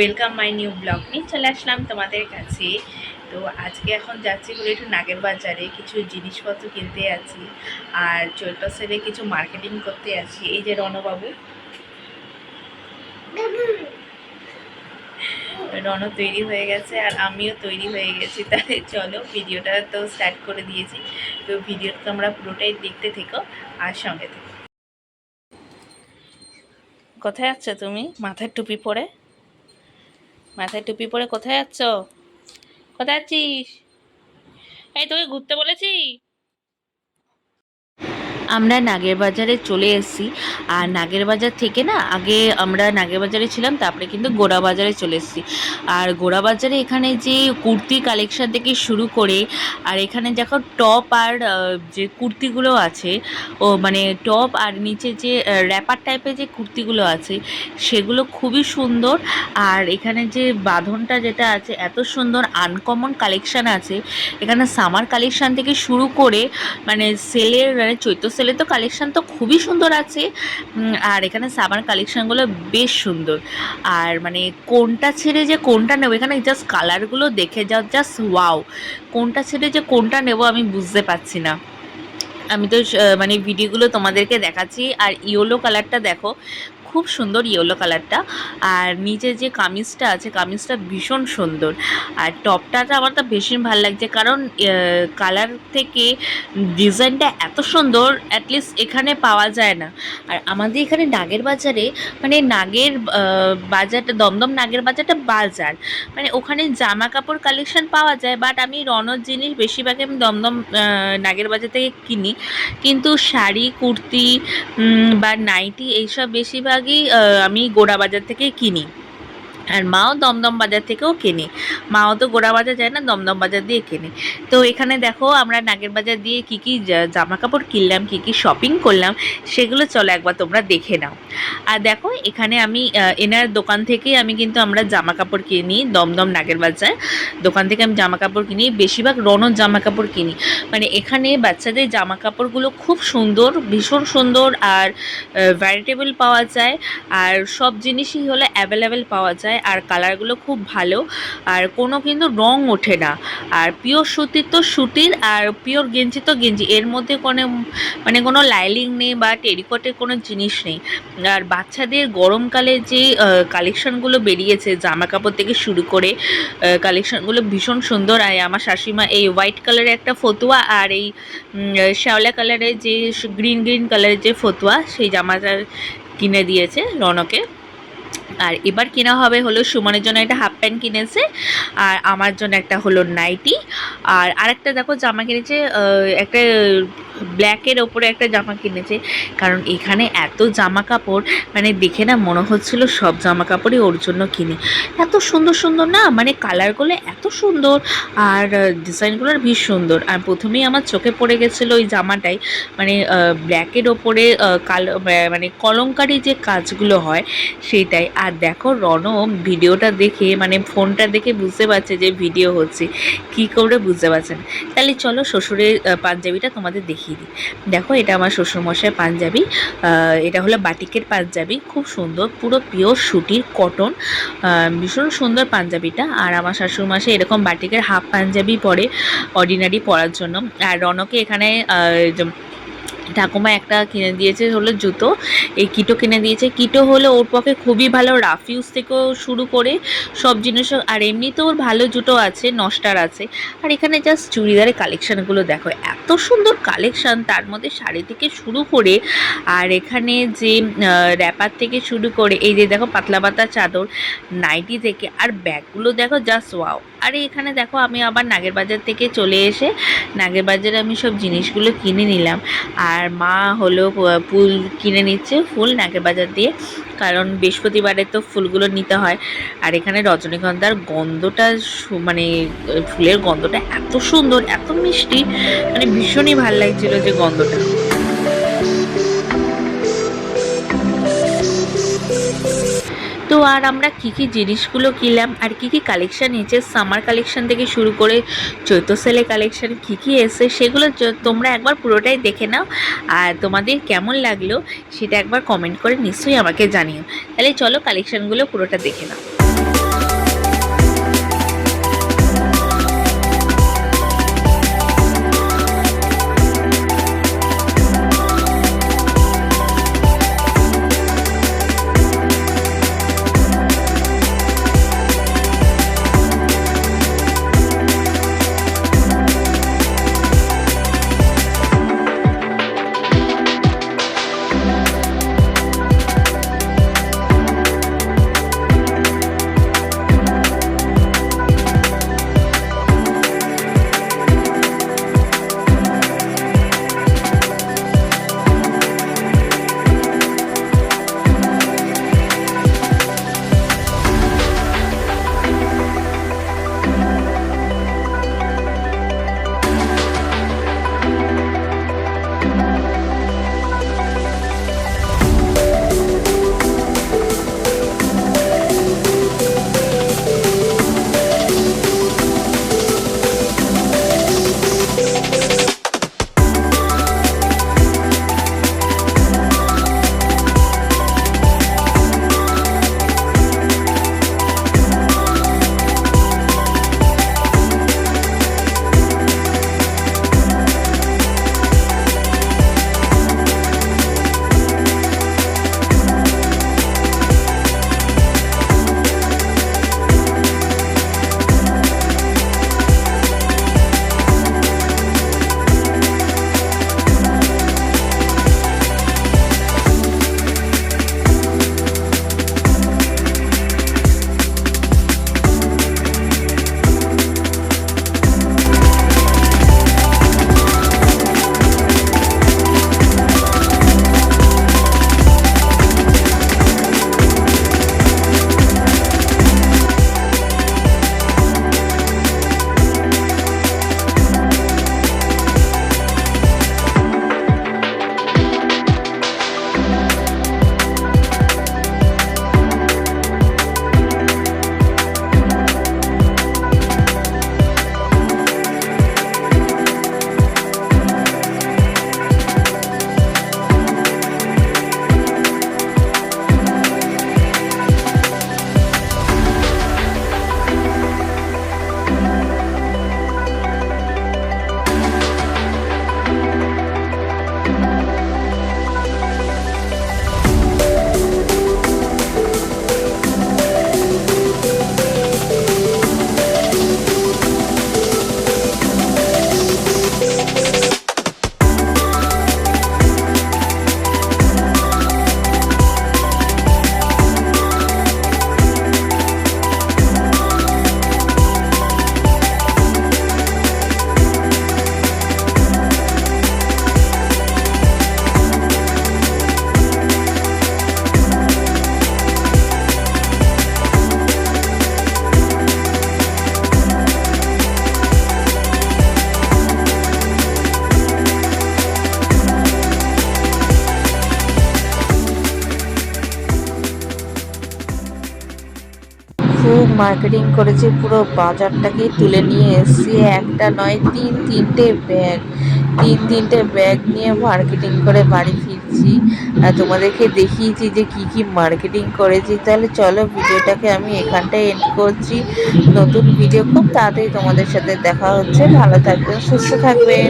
Welcome my new blog নিয়ে চলে আসলাম তোমাদের কাছে। তো আজকে এখন যাচ্ছি হলো একটু নাগের বাজারে, কিছু জিনিসপত্র কিনতে আছি আর চৈত্র সেলে কিছু মার্কেটিং করতে আছি। এই যে রণবাবু। রণ তৈরি হয়ে গেছে আর আমিও তৈরি হয়ে গেছি। তাহলে চলো ভিডিওটা তো স্টার্ট করে দিয়েছি। তো ভিডিওটা তোমরা পুরোটাই দেখতে থেকো আর সঙ্গে থেকো। কোথায় আছো তুমি? মাথার টুপি পরে? মাথায় টুপি পরে কোথায় যাচ্ছ? কোথায় আছিস এই তোকে ঘুরতে বলেছি। আমরা নাগের বাজারে চলে এসেছি। আর নাগের বাজার থেকে না, আগে আমরা নাগের বাজারে ছিলাম, তারপরে কিন্তু গোড়া বাজারে চলে এসেছি। আর গোড়া বাজারে এখানে যে কুর্তি কালেকশন থেকে শুরু করে, আর এখানে দেখো টপ আর যে কুর্তিগুলো আছে, ও মানে টপ আর নিচে যে র্যাপার টাইপের যে কুর্তিগুলো আছে, সেগুলো খুবই সুন্দর। আর এখানে যে বাঁধনটা যেটা আছে, এত সুন্দর আনকমন কালেকশন আছে। এখানে সামার কালেকশন থেকে শুরু করে মানে সেলের মানে চৈত্র সেলের তো কালেকশান তো খুবই সুন্দর আছে। আর এখানে সাবান কালেকশানগুলো বেশ সুন্দর। আর মানে কোনটা ছেড়ে যে কোনটা নেব, এখানে জাস্ট কালারগুলো দেখে যাও জাস্ট ওয়াও কোনটা ছেড়ে যে কোনটা নেব আমি বুঝতে পারছি না। আমি তো মানে ভিডিওগুলো তোমাদেরকে দেখাচ্ছি। আর ইয়েলো কালারটা দেখো খুব সুন্দর ইয়েলো কালারটা আর নিচে যে কামিজটা আছে, কামিজটা ভীষণ সুন্দর। আর টপটাটা আমার তো ভীষণ ভালো লাগছে, কারণ কালার থেকে ডিজাইনটা এত সুন্দর অ্যাটলিস্ট এখানে পাওয়া যায় না। আর আমাদের এখানে নাগের বাজারে মানে নাগের বাজারটা দমদম নাগের বাজারটা বাজার। মানে ওখানে জামা কাপড় কালেকশন পাওয়া যায় বাট আমি রনর জিনিস বেশিরভাগই আমি দমদম নাগের বাজার থেকে কিনি। কিন্তু শাড়ি, কুর্তি বা নাইটি, এইসব বেশিরভাগই আমি গোড়া বাজার থেকে কিনি। আর মাও দমদম বাজার থেকেও কেনে। মাও তো গোড়া বাজার যায় না, দমদম বাজার দিয়ে কেনে। তো এখানে দেখো আমরা নাগের বাজার দিয়ে কি কি জামা কাপড় কিনলাম, কি কি শপিং করলাম, সেগুলো চলো একবার তোমরা দেখে নাও। আর দেখো এখানে আমি এনার দোকান থেকেই আমি কিন্তু আমরা জামা কাপড় কিনি, দমদম নাগের বাজার। দোকান থেকে আমি জামা কাপড় কিনি, বেশিরভাগ রনর জামা কাপড় কিনি। মানে এখানে বাচ্চাদের জামা কাপড়গুলো খুব সুন্দর, ভীষণ সুন্দর আর ভ্যারিটেবল পাওয়া যায়। আর সব জিনিসই হলো অ্যাভেলেবেল পাওয়া যায়। আর কালারগুলো খুব ভালো। আর কোনো কিন্তু রং ওঠে না। আর পিওর সুতির তো সুতির আর পিওর গেঞ্জি তো গেঞ্জি। এর মধ্যে কোনো মানে কোনো লাইলিং নেই বা টেরিকটের কোনো জিনিস নেই। আর বাচ্চাদের গরমকালে যে কালেকশনগুলো বেরিয়েছে জামা কাপড় থেকে শুরু করে কালেকশনগুলো ভীষণ সুন্দর। আর আমার শাশুড়িমা এই হোয়াইট কালারের একটা ফতুয়া আর এই শ্যাওলা কালারের যে, গ্রিন গ্রিন কালারের যে ফতুয়া, সেই জামাটা কিনে দিয়েছে রনকে। আর এবার কেনা হবে হলো সুমনের জন্য একটা হাফ প্যান্ট কিনেছে, আর আমার জন্য একটা হলো নাইটি আর আরেকটা দেখো, জামা কিনেছে একটা ব্ল্যাকের ওপরে একটা জামা কিনেছে। কারণ এখানে এত জামা কাপড় মানে দেখে না মনে হচ্ছিল সব জামা কাপড়ই ওর জন্য কিনে। এত সুন্দর সুন্দর না মানে কালারগুলো এত সুন্দর, আর ডিজাইনগুলো ভীষণ সুন্দর। আর প্রথমেই আমার চোখে পড়ে গেছিল ওই জামাটাই মানে ব্ল্যাকের ওপরে কালো মানে কলঙ্কারি যে কাজগুলো হয়, সেইটাই। আর দেখো রণ ভিডিওটা দেখে মানে ফোনটা দেখে বুঝতে পারছে যে ভিডিও হচ্ছে। কি করে বুঝতে পারছেন তাহলে চলো শ্বশুরের পাঞ্জাবিটা তোমাদের দেখিয়ে দিই। দেখো এটা আমার শ্বশুরমশাই পাঞ্জাবি। এটা হলো বাটিকের পাঞ্জাবি। খুব সুন্দর, পুরো পিওর সুতির কটন। ভীষণ সুন্দর পাঞ্জাবিটা। আর আমার শাশুড়মশাই এরকম বাটিকের হাফ পাঞ্জাবি পরে অর্ডিনারি পরার জন্য। আর রনকে এখানে ঠাকুমা একটা কিনে দিয়েছে হলো জুতো। এই কিটো কিনে দিয়েছে। কিটো হলো ওর পক্ষে খুবই ভালো রাফ ইউজ থেকেও শুরু করে সব জিনিস আর এমনিতেও ওর ভালো জুতো আছে, নষ্টার আছে। আর এখানে জাস্ট চুড়িদারের কালেকশানগুলো দেখো, এত সুন্দর কালেকশান তার মধ্যে শাড়ি থেকে শুরু করে আর এখানে যে র্যাপার থেকে শুরু করে, এই যে দেখো পাতলা পাতা চাদর নাইটি থেকে, আর ব্যাগগুলো দেখো জাস্ট ওয়াও আর এখানে দেখো, আমি আবার নাগের বাজার থেকে চলে এসে নাগের বাজারে আমি সব জিনিসগুলো কিনে নিলাম। আর মা হলো ফুল কিনে নিচ্ছে, ফুল নাগের বাজার দিয়ে। কারণ বৃহস্পতিবারে তো ফুলগুলো নিতে হয়। আর এখানে রজনীগন্ধার গন্ধটা মানে ফুলের গন্ধটা এত সুন্দর, এত মিষ্টি। মানে ভীষণই ভালো লাগছিল যে গন্ধটা। আর আমরা কি কি জিনিসগুলো কিনলাম আর কি কি কালেকশান এসেছে? সামার কালেকশান থেকে শুরু করে চৈত্র সেলে কালেকশান কি কি এসে সেগুলো তোমরা একবার পুরোটাই দেখে নাও। আর তোমাদের কেমন লাগল সেটা একবার কমেন্ট করে নিশ্চয়ই আমাকে জানিও। তাহলে চলো কালেকশানগুলো পুরোটা দেখে নাও। মার্কেটিং করেছে পুরো বাজারটাকে তুলে নিয়ে এসছি। একটা নয়, তিন তিনটে ব্যাগ তিন তিনটে ব্যাগ নিয়ে মার্কেটিং করে বাড়ি ফিরছি। আর তোমাদেরকে দেখিয়েছি যে কি কি মার্কেটিং করেছি। তাহলে চলো ভিডিওটাকে আমি এখানটায় এন্ড করছি। নতুন ভিডিও খুব তাড়াতাড়ি তোমাদের সাথে দেখা হচ্ছে। ভালো থাকবেন, সুস্থ থাকবেন।